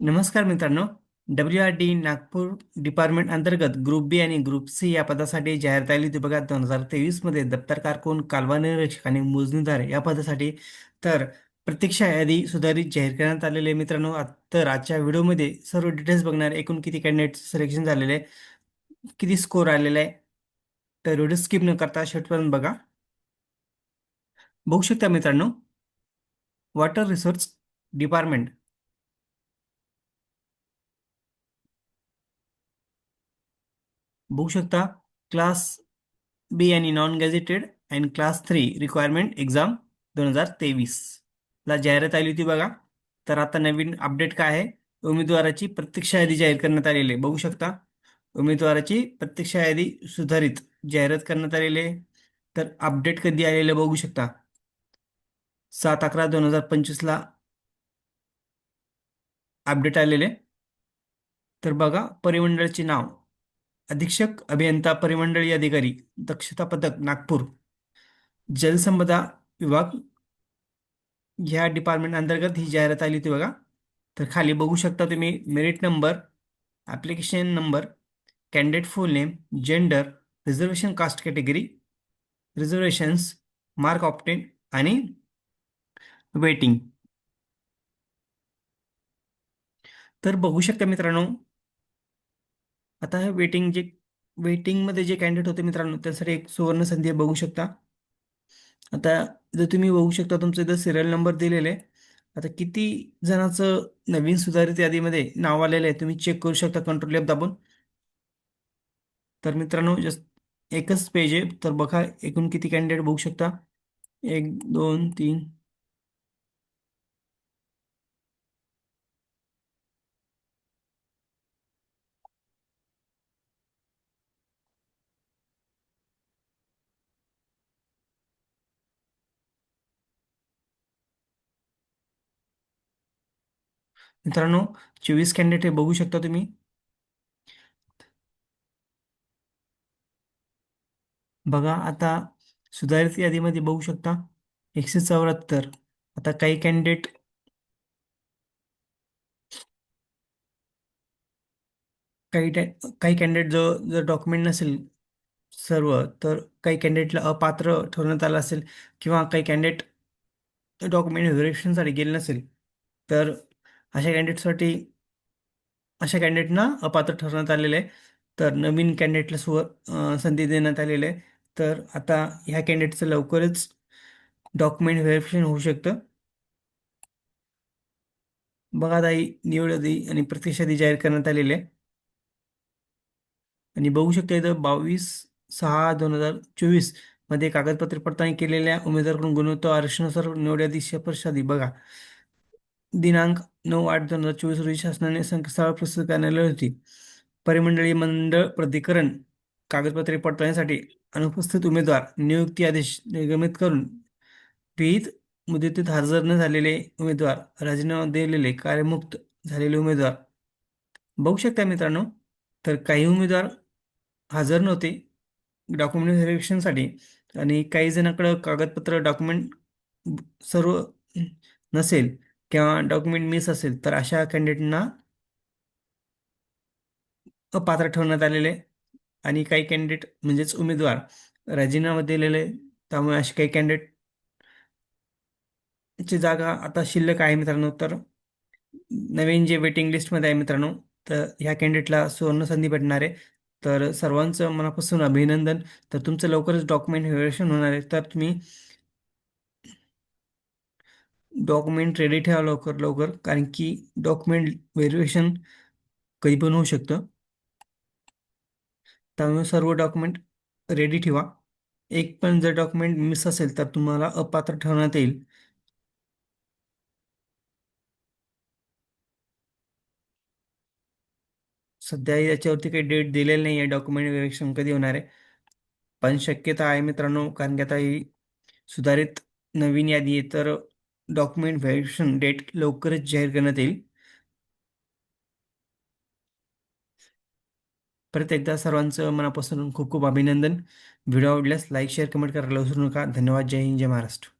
नमस्कार मित्रांनो. W R D Nagpur department अंतर्गत ग्रुप बी आणि ग्रुप सी या पदासाठी जाहीर आली विभागात बघा दोन हजार तेवीसमध्ये दप्तर कारकून कालवा निरीक्षक आणि मोजणीदार या पदासाठी तर प्रतीक्षा यादी सुधारित जाहीर करण्यात आलेले आहे मित्रांनो. तर आजच्या व्हिडिओमध्ये सर्व डिटेल्स बघणार एकूण किती कॅन्डिडेट सिलेक्शन झालेले आहे किती स्कोर आलेला आहे तर व्हिडिओ स्किप न करता शेवटपर्यंत बघा. बघू शकता मित्रांनो वॉटर रिसोर्स डिपार्टमेंट बघू शकता क्लास बी आणि non gazetted and class three requirement exam दोन हजार तेवीसला जाहिरात आली होती बघा. तर आता नवीन अपडेट काय आहे? उमेदवाराची प्रत्यक्ष यादी जाहीर करण्यात आलेली आहे. बघू शकता. उमेदवाराची प्रत्यक्ष यादी सुधारित जाहिरात करण्यात आलेली आहे. तर अपडेट कधी आलेलं बघू शकता. सात अकरा दोन हजार पंचवीसला अपडेट आलेले तर बघा परिमंडळाचे नाव. अधीक्षक अभियंता परिमंडळी अधिकारी दक्षता पथक नागपूर. जलसंपदा विभाग. ह्या डिपार्टमेंट अंतर्गत ही जाहिरात आली होती बघा. तर खाली बघू शकता तुम्ही merit number application number candidate full name gender reservation caste category reservations mark obtained आणि वेटिंग तर बघू शकता मित्रांनो आता हे वेटिंग जे वेटिंगमध्ये जे कॅन्डिडेट होते मित्रांनो त्यासाठी एक सुवर्ण संधी बघू शकता. आता जर तुम्ही बघू शकता तुमचं इथं सिरियल नंबर दिलेले आहे. आता किती जणांचं नवीन सुधारित यादीमध्ये नाव आलेलं आहे तुम्ही चेक करू शकता कंट्रोल ॲप दाबून. तर मित्रांनो जस्ट एकच पेज आहे तर बघा एकूण किती कॅन्डिडेट बघू शकता. एक दोन तीन मित्रांनो चोवीस कॅन्डिडेट हे बघू शकता तुम्ही. बघा आता सुधारित यादीमध्ये बघू शकता. एकशे चौऱ्याहत्तर. आता काही कॅन्डिडेट काही काही कॅन्डिडेट जो जर डॉक्युमेंट नसेल सर्व तर काही कॅन्डिडेटला अपात्र ठरवण्यात आलं असेल किंवा काही कॅन्डिडेट डॉक्युमेंट व्हेरिफिकेशनसाठी गेले नसेल तर अशा कॅन्डिडेटसाठी अशा कॅन्डिडेटना अपात्र ठरवण्यात आलेले आहे तर नवीन कॅन्डिडेटला सुव संधी देण्यात आलेली आहे तर आता ह्या कॅन्डिडेटचं लवकरच डॉक्युमेंट व्हेरिफिकेशन होऊ शकतं. बघा दाई निवड यादी आणि प्रत्यक्ष जाहीर करण्यात आलेली आहे आणि बघू शकता इथं बावीस सहा दोन हजार चोवीसमध्ये कागदपत्र पडताळणी केलेल्या उमेदवाराकडून गुणवत्ता आरक्षणानुसार निवड यादी शिफारस बघा. दिनांक नऊ आठ दोन हजार चोवीस रोजी शासनाने संकेतस्थळावर प्रसिद्ध करण्यात आली होती. परिमंडळी मंडळ प्राधिकरण कागदपत्रे पडताळण्यासाठी अनुपस्थित उमेदवार नियुक्ती आदेश निर्गमित करून विहित मुदतीत हजर न झालेले उमेदवार राजीनामा दिलेले कार्यमुक्त झालेले उमेदवार. बघू शकता मित्रांनो तर काही उमेदवार हजर नव्हते. डॉक्युमेंट व्हेरिफिकेशनसाठी आणि काही जणांकडं कागदपत्र डॉक्युमेंट सर्व नसेल. किंवा डॉक्युमेंट मिस असेल तर अशा कॅन्डिडेटना अपात्र ठेवण्यात आलेले आणि काही कॅन्डिडेट म्हणजेच उमेदवार राजीनामा दिलेले. त्यामुळे असे काही कॅन्डिडेट ची जागा आता शिल्लक आहे मित्रांनो. तर नवीन जे वेटिंग लिस्टमध्ये आहे मित्रांनो तर ह्या कॅन्डिडेटला सुवर्ण संधी भेटणार आहे. तर सर्वांचं मनापासून अभिनंदन. तर तुमचं लवकरच डॉक्युमेंट व्हेरिफिकेशन होणार आहे. तर तुम्ही डॉक्युमेंट रेडी ठेवा लवकर लवकर. कारण की डॉक्युमेंट व्हेरिफिकेशन कधी पण होऊ शकतं. त्यामुळे सर्व डॉक्युमेंट रेडी ठेवा. एक पण जर डॉक्युमेंट मिस असेल तर तुम्हाला अपात्र ठरवण्यात येईल. सध्या याच्यावरती काही डेट दिलेली नाही आहे डॉक्युमेंट व्हेरिफिकेशन कधी होणार आहे? पण शक्यता आहे मित्रांनो कारण की आता ही सुधारित नवीन यादी आहे तर डॉक्युमेंट व्हॅल्युएशन डेट लवकरच जाहीर करण्यात येईल. परत एकदा सर्वांचं मनापासून खूप खूप अभिनंदन. व्हिडिओ आवडल्यास लाईक शेअर कमेंट करायला विसरू नका. धन्यवाद. जय हिंद जय महाराष्ट्र.